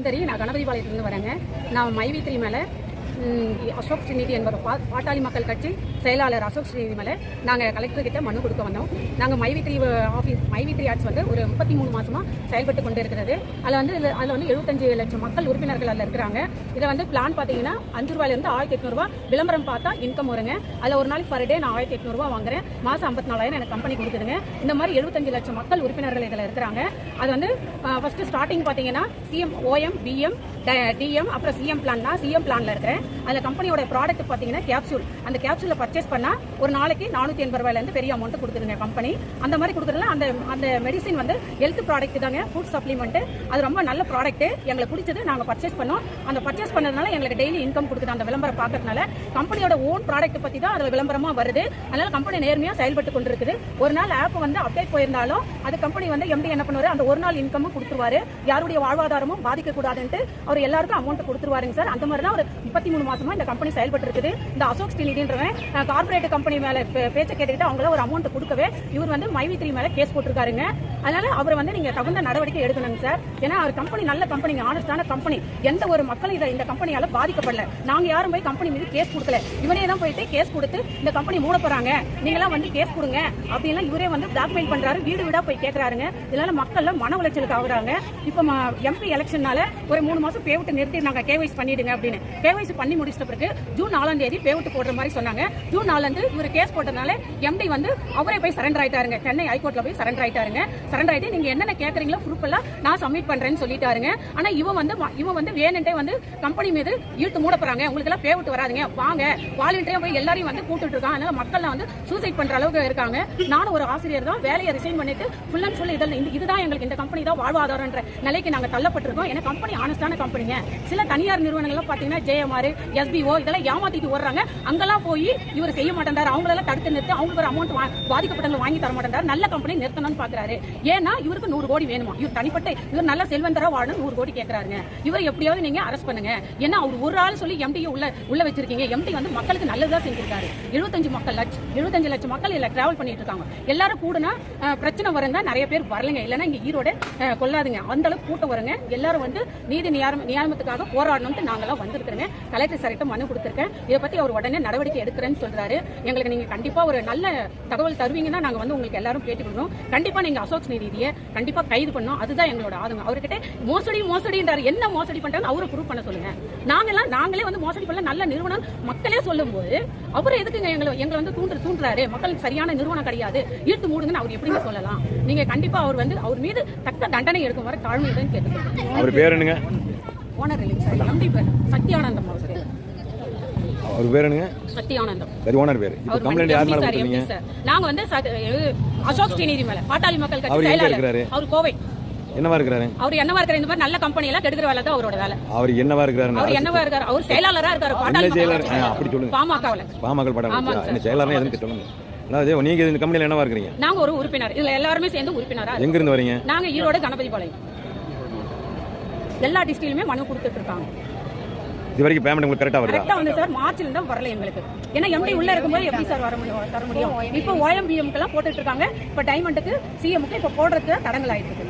சுந்தரி நான் கணபதிபாளையத்துலேருந்து வரேங்க. நான் மைவி மேலே அசோக் ஸ்ரீநிதி என்பது பாட்டாளி மக்கள் கட்சி செயலாளர் அசோக் ஸ்ரீநிதிமலை நாங்கள் கலெக்டர்கிட்ட மனு கொடுக்க வந்தோம். நாங்கள் Mythri office Mythri arts வந்து ஒரு முப்பத்தி மூணு மாதமாக செயல்பட்டு கொண்டு இருக்கிறது அதில் வந்து அதில் வந்து எழுபத்தஞ்சு லட்சம் மக்கள் உறுப்பினர்கள் அதில் இருக்கிறாங்க. இதில் வந்து பிளான் பார்த்தீங்கன்னா அஞ்சு ரூபாயிலேருந்து ஆயிரத்தி எட்நூறுபா விளம்பரம் பார்த்தா இன்கம் வருங்க. அதில் ஒரு நாளைக்கு பர் டே நான் ஆயிரத்தி எட்நூறுபா வாங்குறேன். மாதம் ஐம்பத்தி நாலாயிரம் எனக்கு கம்பெனி கொடுக்குதுங்க இந்த மாதிரி எழுபத்தஞ்சு லட்சம் மக்கள் உறுப்பினர்கள் இதில் இருக்கிறாங்க. அது வந்து ஃபஸ்ட்டு ஸ்டார்டிங் பார்த்தீங்கன்னா சிஎம் ஓஎம் பிஎம் டிஎம் அப்புறம் சிஎம் பிளான் தான். சிஎம் பிளானில் இருக்கிறேன். அதில் கம்பெனியோட ப்ராடக்ட் பார்த்தீங்கன்னா கேப்சூல் அந்த கேப்சூலில் பர்ச்சேஸ் பண்ணால் ஒரு நாளைக்கு நானூற்றி எண்பது ரூபாயிலேருந்து பெரிய அமௌண்ட் கொடுத்துருங்க கம்பெனி அந்த மாதிரி கொடுக்குறதுல அந்த அந்த மெடிசின் வந்து ஹெல்த் ப்ராடக்ட் தாங்க ஃபுட் சப்ளிமெண்ட் அது ரொம்ப நல்ல ப்ராடக்ட் எங்களுக்கு பிடிச்சது. நாங்கள் பர்ச்சேஸ் பண்ணோம். அந்த பர்ச்சேஸ் பண்ணதுனால எங்களுக்கு டெய்லி இன்கம் கொடுக்குது. அந்த விளம்பரம் பார்க்கறதுனால கம்பெனியோட ஓன் ப்ராடக்ட் பற்றி தான் அதில் விளம்பரமாக வருது. அதனால கம்பெனி நேர்மையாக செயல்பட்டு கொண்டிருக்குது. ஒரு நாள் ஆப் வந்து அப்டேட் போயிருந்தாலும் அது கம்பெனி வந்து எம்டி என்ன பண்ணுவார்? அந்த ஒரு நாள் இன்கமும் கொடுத்துருவாரு. யாருடைய வாழ்வாதாரமும் பாதிக்கக்கூடாதுன்ட்டு அவர் எல்லாருக்கும் அமௌண்ட் கொடுத்துருவாருங்க சார். அந்த மாதிரி தான் ஒரு முப்பத்தி மூணு மாசமா இந்த கம்பெனி செயல்பட்டு இருக்குது இந்த அசோக் ஸ்டீலிடின்றவன் கார்பரேட் கம்பெனி மேல பேச்சை கேட்டுக்கிட்டு அவங்கள ஒரு அமௌண்ட் கொடுக்கவே இவர் வந்து மைவி த்ரீ மேல கேஸ் போட்டிருக்காருங்க. அதனால அவர் வந்து நீங்க தகுந்த நடவடிக்கை எடுக்கணுங்க சார். ஏன்னா அவர் கம்பெனி நல்ல கம்பெனிங்க ஆனஸ்டான கம்பெனி எந்த ஒரு மக்களும் இதை இந்த கம்பெனியால பாதிக்கப்படல. நாங்க யாரும் போய் கம்பெனி மீது கேஸ் கொடுக்கல. இவனே தான் போயிட்டு கேஸ் கொடுத்து இந்த கம்பெனி மூட போறாங்க. நீங்களாம் வந்து கேஸ் கொடுங்க. அப்படின்லாம் இவரே வந்து பிளாக்மெயில் பண்றாரு. வீடு வீடா போய் கேட்கறாருங்க இதனால மக்கள்லாம் மன உளைச்சலுக்கு ஆகுறாங்க. இப்போ எம்பி எலெக்ஷனால ஒரு மூணு மாசம் பேவிட்டு நிறுத்தி நாங்க கேவைஸ் பண்ணிடுங்க அப்படின்னு. கேவைஸ் பண்ணி முடிச்சிட்ட பிறகு ஜூன் நாலாம் தேதி பேவிட்டு போடுற மாதிரி சொன்னாங்க. ஜூன் நாலுலேருந்து இவர் கேஸ் போட்டதுனால எம்டி வந்து அவரே போய் சரண்டர் ஆயிட்டாருங்க. சென்னை ஹைகோர்ட்ல போய் சரண்டர் ஆயிட்டாருங்க. சரண்டர் ஆயிட்டு நீங்க என்னென்ன கேட்குறீங்களோ ப்ரூஃப் எல்லாம் நான் சப்மிட் பண்றேன்னு சொல்லிட்டாருங்க. ஆனா இவன் வந்து இவன் வந்து வேணுன்ட்டே வந்து கம்பெனி மீது இழுத்து மூட போறாங்க உங்களுக்கு எல்லாம் பேவிட்டு வராதுங்க. வாங்க. வாலண்டியரா போய் எல்லாரையும் வந்து கூப்பிட்டு இருக்கான் அதனால மக்கள்லாம் வந்து சூசைட் பண்ற அளவுக்கு இருக்காங்க. நானும் ஒரு ஆசிரியர் தான். வேலையை ரிசைன் பண்ணிட்டு ஃபுல் அண்ட் ஃபுல் இதில் இந்த இதுதான் எங்களுக்கு இந்த கம்பெனி தான் வாழ்வாதாரம்ன்ற நிலைக்கு நாங்க தள்ளப்பட்டிருக்கோம். ஏன்னா கம்பெனி ஆனஸ்டான கம்பெனிங்க சில தனியார் நிறுவனங்கள்லாம் பாத்தீங்கன்னா ஜேஎம்ஆர் எஸ்பிஓ இதெல்லாம் ஏமாத்திட்டு ஓடுறாங்க. அங்கெல்லாம் போய் இவர் செய்ய மாட்டேன்டாரு அவங்களெல்லாம் தடுத்து நிறுத்தி அவங்களுக்கு ஒரு அமௌண்ட் பாதிக்கப்பட்டவங்க வாங்கி தர மாட்டேன்டாரு நல்ல கம்பெனி நிறுத்தணும்னு பாக்குறாரு. ஏன்னா இவருக்கு நூறு கோடி வேணுமா? இவர் தனிப்பட்ட இவர் நல்ல செல்வந்தரா வாழணும் நூறு கோடி கேட்கறாருங்க இவர் எப்படியாவது நீங்க அரெஸ்ட் பண்ணுங்க. ஏன்னா அவர் ஒரு ஆள் சொல்லி எம்டி உள்ள உள்ள வச்சிருக்கீங்க. எம்டி வந்து மக்களுக்கு நல்லதா செஞ்சிருக்காரு. எழுபத்தஞ்சு மக்கள் லட்சம் எழுபத்தஞ்சு லட்சம் மக்கள் இல்ல டிராவல் பண்ணிட்டு இருக்காங்க. எல்லாரும் கூடனா பிரச்சனை வரும் தான் நிறைய பேர் வரலங்க. இல்லைன்னா இங்க ஈரோடு கொள்ளாதுங்க. அந்த அளவுக்கு கூட்டம் வருங்க. எல்லாரும் வந்து நீதி நியாயம் நியாயத்துக்காக போராடணும்னு நாங்களாம் வந்திருக்கிறோங்க. கலெக்டர் சார்கிட்ட மனு கொடுத்துருக்கேன். இதை பத்தி அவர் உடனே நடவடிக்கை எடுக்கிறேன்னு சொல்றாரு. எங்களுக்கு நீங்க கண்டிப்பா ஒரு நல்ல தகவல் தருவீங்கன்னா நாங்க வந்து உங்களுக்கு எல்லாரும் பேட்டி கொடுக்குறோம் கண்டிப்பா நீங்க அசோக் நீதியை கண்டிப்பா கைது பண்ணோம். அதுதான் எங்களோட ஆதங்கம். அவர்கிட்ட மோசடி மோசடின்றாரு. என்ன மோசடி பண்றாங்க அவரை ப்ரூவ் பண்ண சொல்லுங்க. நாங்கெல்லாம் நாங்களே வந்து மோசடி பண்ணல. நல்ல நிறுவனம். மக்களே சொல்லும்போது அவர் எதுக்குங்க எங்களை எங்களை வந்து தூண்டு தூண்டுறாரு? மக்களுக்கு சரியான நிறுவனம் கிடையாது. இழுத்து மூடுங்கன்னு அவர் எப்படிங்க சொல்லலாம்? நீங்க கண்டிப்பா அவர் வந்து அவர் மீது தக்க தண்டனை எடுக்கும் வரை தாழ்மையுடன் கேட்டுக்கோங்க. அவர் பேர் என்னங்க? ஓனர் இல்லைங்க சார். எம்டி பேர். சத்யானந்தம் அவர் அவர் பேர் என்னங்க? சத்யானந்தம் சரி ஓனர் பேர். இப்போ அவர் கம்ப்ளைண்ட் யார் மேலே கொடுத்தீங்க? நாங்க வந்து அசோக் ஸ்ரீநிதி மேல பாட்டாளி மக்கள் அவர் கட்சி செயலாளர்? அவர் கோவை. என்னவா இருக்கிறாரு? அவர் என்னவா இருக்கிற இந்த மாதிரி நல்ல கம்பெனி எல்லாம் கெடுக்கிற வேலை தான் அவரோட வேலை. அவர் என்னவா அவர் இருக்கிறாரு என்னவா இருக்காரு? அவர் செயலாளரா இருக்காரு பாட்டாளி செயலாளர்? அப்படி சொல்லுங்க. பாமகவுல. வச்சா? சார். என்ன செயலாளர் எதுன்னு சொல்லுங்க? அதாவது நீங்க இந்த கம்பெனியில் என்னவா இருக்கிறீங்க? நாங்க ஒரு உறுப்பினர். இதுல எல்லாருமே சேர்ந்து உறுப்பினரா. எங்க இருந்து வரீங்க? நாங்க ஈரோடு கணபதி பாளையம் எல்லா டிஸ்ட்ரிக்ட்லயுமே மனு கொடுத்துட்டு இருக்காங்க. இது வரைக்கும் பேமெண்ட் உங்களுக்கு கரெக்டாக வருதா? வந்து சார் மார்ச்ல இருந்தா வரல எங்களுக்கு. ஏன்னா எம்டி உள்ள இருக்கும்போது எப்படி சார் வர முடியும் தர முடியும்? இப்போ ஓஎம்பிஎம்க்கு எல்லாம் போட்டுட்டு இருக்காங்க. இப்போ டைமண்டுக்கு சிஎம்க்கு இப்போ போடுறதுக்கு தடங்கள் ஆயிட்டு இருக்கு